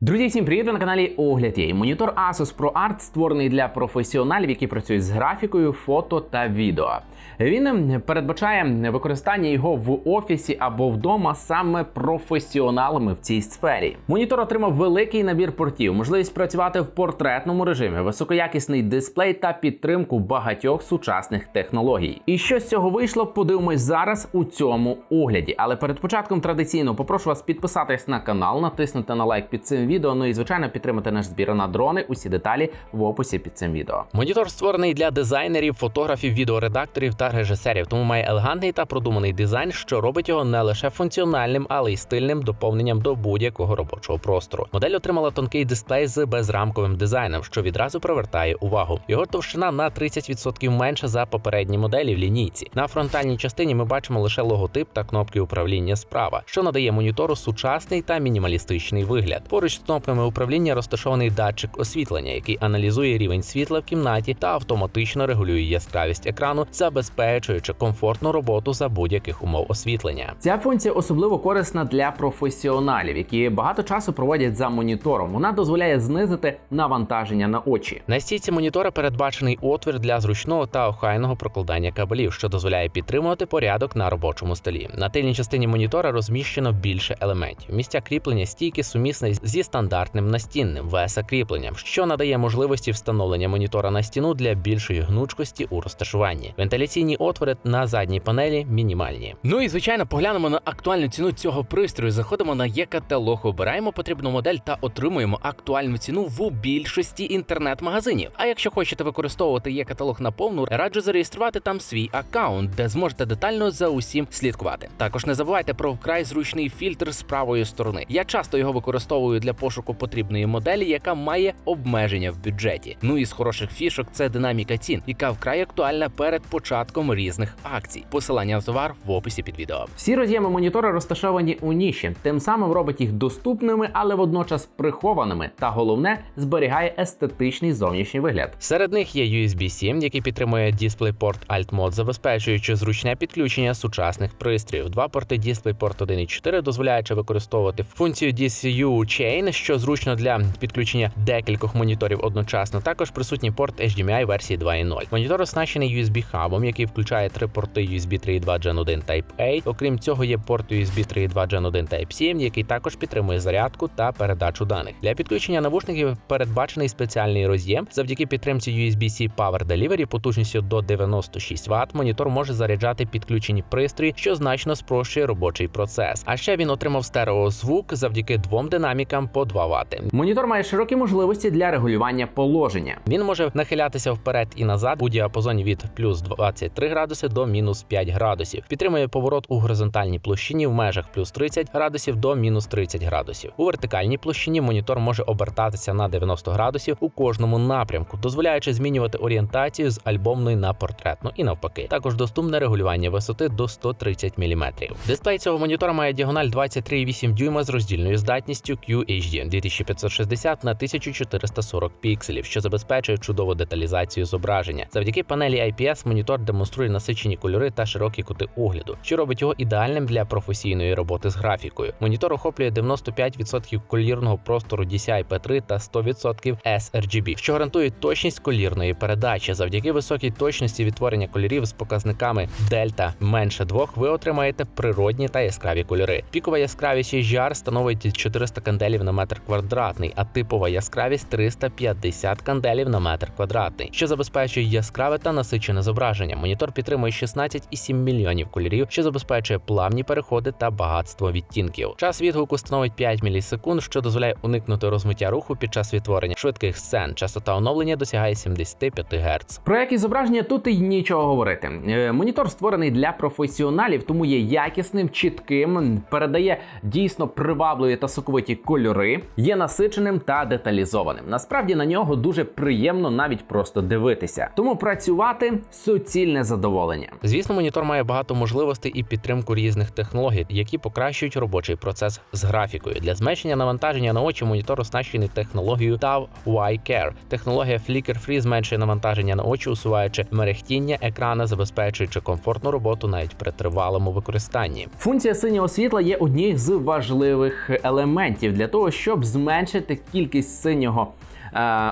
Друзі, всім привіт! Ви на каналі Огляд є. Монітор Asus ProArt створений для професіоналів, які працюють з графікою, фото та відео. Він ем, передбачає використання його в офісі або вдома саме професіоналами в цій сфері. Монітор отримав великий набір портів, можливість працювати в портретному режимі, високоякісний дисплей та підтримку багатьох сучасних технологій. І що з цього вийшло, подивимось зараз у цьому огляді. Але перед початком традиційно попрошу вас підписатись на канал, натиснути на лайк під цим відео. Ну і звичайно підтримати наш збір на дрони. Усі деталі в описі під цим відео. Монітор створений для дизайнерів, фотографів, відеоредакторів та режисерів, тому має елегантний та продуманий дизайн, що робить його не лише функціональним, але й стильним доповненням до будь-якого робочого простору. Модель отримала тонкий дисплей з безрамковим дизайном, що відразу привертає увагу. Його товщина на 30% менша за попередні моделі в лінійці. На фронтальній частині ми бачимо лише логотип та кнопки управління справа, що надає монітору сучасний та мінімалістичний вигляд. Поруч з кнопками управління розташований датчик освітлення, який аналізує рівень світла в кімнаті та автоматично регулює яскравість екрану, забезпечуючи комфортну роботу за будь-яких умов освітлення. Ця функція особливо корисна для професіоналів, які багато часу проводять за монітором. Вона дозволяє знизити навантаження на очі. На стійці монітора передбачений отвір для зручного та охайного прокладання кабелів, що дозволяє підтримувати порядок на робочому столі. На тильній частині монітора розміщено більше елементів. Місця кріплення стійки сумісне зі стандартним настінним веса кріпленням, що надає можливості встановлення монітора на стіну для більшої гнучкості у розташуванні. Вентиляційні отвори на задній панелі мінімальні. Ну і звичайно, поглянемо на актуальну ціну цього пристрою. Заходимо на є-каталог, обираємо потрібну модель та отримуємо актуальну ціну в більшості інтернет-магазинів. А якщо хочете використовувати є-каталог на повну, раджу зареєструвати там свій аккаунт, де зможете детально за усім слідкувати. Також не забувайте про вкрай зручний фільтр з правої сторони. Я часто його використовую для пошуку потрібної моделі, яка має обмеження в бюджеті. Ну і з хороших фішок це динаміка цін, яка вкрай актуальна перед початком різних акцій. Посилання на товар в описі під відео. Всі роз'єми монітора розташовані у ніші, тим самим робить їх доступними, але водночас прихованими. Та головне зберігає естетичний зовнішній вигляд. Серед них є USB-C, який підтримує DisplayPort Alt Mode, забезпечуючи зручне підключення сучасних пристроїв. Два порти DisplayPort 1.4, дозволяючи використовувати функцію DCU Chain, що зручно для підключення декількох моніторів одночасно. Також присутній порт HDMI версії 2.0. Монітор оснащений USB-хабом, який включає три порти USB 3.2 Gen 1 Type-A. Окрім цього, є порт USB 3.2 Gen 1 Type-C, який також підтримує зарядку та передачу даних. Для підключення навушників передбачений спеціальний роз'єм. Завдяки підтримці USB-C Power Delivery потужністю до 96 Вт. Монітор може заряджати підключені пристрої, що значно спрощує робочий процес. А ще він отримав стереозвук завдяки двом динамікам по 2 Вт. Монітор має широкі можливості для регулювання положення. Він може нахилятися вперед і назад у діапазоні від плюс 23 градуси до мінус 5 градусів. Підтримує поворот у горизонтальній площині в межах плюс 30 градусів до мінус 30 градусів. У вертикальній площині монітор може обертатися на 90 градусів у кожному напрямку, дозволяючи змінювати орієнтацію з альбомної на портретну і навпаки. Також доступне регулювання висоти до 130 мм. Дисплей цього монітора має діагональ 23,8 дюйма з роздільною здатністю QHD 2560 на 1440 пікселів, що забезпечує чудову деталізацію зображення. Завдяки панелі IPS монітор демонструє насичені кольори та широкі кути огляду, що робить його ідеальним для професійної роботи з графікою. Монітор охоплює 95% колірного простору DCI-P3 та 100% sRGB, що гарантує точність колірної передачі. Завдяки високій точності відтворення кольорів з показниками дельта менше 2 ви отримаєте природні та яскраві кольори. Пікова яскравість HDR становить 400 канделів на метр квадратний, а типова яскравість 350 канделів на метр квадратний, що забезпечує яскраве та насичене зображення. Монітор підтримує 16,7 мільйонів кольорів, що забезпечує плавні переходи та багатство відтінків. Час відгуку становить 5 мілісекунд, що дозволяє уникнути розмиття руху під час відтворення швидких сцен. Частота оновлення досягає 75 Гц. Про якість зображення тут і нічого говорити. Е, Монітор створений для професіоналів, тому є якісним, чітким, передає дійсно привабливі та соковиті кольори, є насиченим та деталізованим. Насправді на нього дуже приємно навіть просто дивитися. Тому працювати суцільне задоволення. Звісно, монітор має багато можливостей і підтримку різних технологій, які покращують робочий процес з графікою. Для зменшення навантаження на очі монітор оснащений технологією TAV Y-Care. Технологія Flicker-Free зменшує навантаження на очі, усуваючи мерехтіння екрана, забезпечуючи комфортну роботу навіть при тривалому використанні. Функція синього світла є однією з важливих елементів для того, щоб зменшити кількість синього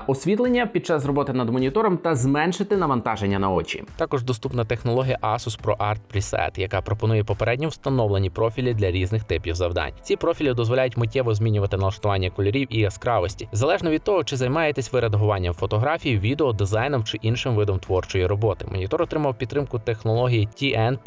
освітлення під час роботи над монітором та зменшити навантаження на очі. Також доступна технологія Asus ProArt Preset, яка пропонує попередньо встановлені профілі для різних типів завдань. Ці профілі дозволяють миттєво змінювати налаштування кольорів і яскравості, залежно від того, чи займаєтесь ви редагуванням фотографій, відео, дизайном чи іншим видом творчої роботи. Монітор отримав підтримку технології TN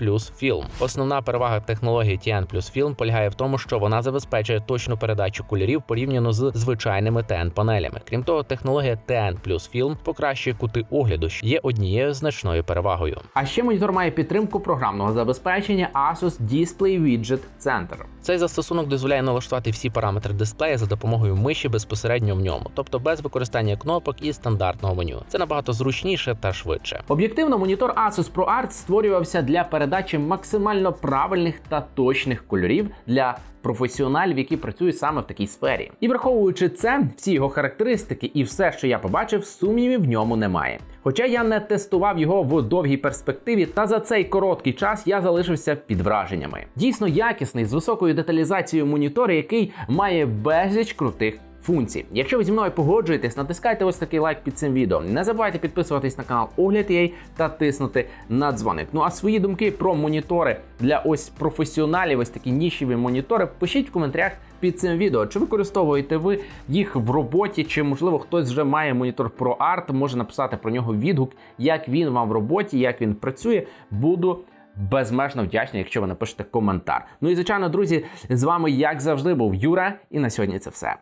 Film. Основна перевага технології TN Film полягає в тому, що вона забезпечує точну передачу кольорів порівняно з звичайними TN панелями. Крім того, технологія TN Film покращує кути огляду, що є однією значною перевагою. А ще монітор має підтримку програмного забезпечення Asus Display Widget Center. Цей застосунок дозволяє налаштувати всі параметри дисплея за допомогою миші безпосередньо в ньому, тобто без використання кнопок і стандартного меню. Це набагато зручніше та швидше. Об'єктивно, монітор Asus ProArt створювався для передачі максимально правильних та точних кольорів для професіоналів, які працюють саме в такій сфері. І враховуючи це, всі його характеристики і все, що я побачив, сумнівів в ньому немає. Хоча я не тестував його в довгій перспективі, та за цей короткий час я залишився під враженнями. Дійсно якісний з високою деталізацією монітор, який має безліч крутих функцій. Якщо ви зі мною погоджуєтесь, натискайте ось такий лайк під цим відео. Не забувайте підписуватись на канал Огляд.ua та тиснути на дзвоник. Ну а свої думки про монітори для ось професіоналів, ось такі нішеві монітори, пишіть в коментарях під цим відео. Чи використовуєте ви їх в роботі, чи можливо хтось вже має монітор ProArt, може написати про нього відгук, як він вам в роботі, як він працює. Буду безмежно вдячний, якщо ви напишете коментар. Ну і звичайно, друзі, з вами як завжди був Юра, і на сьогодні це все.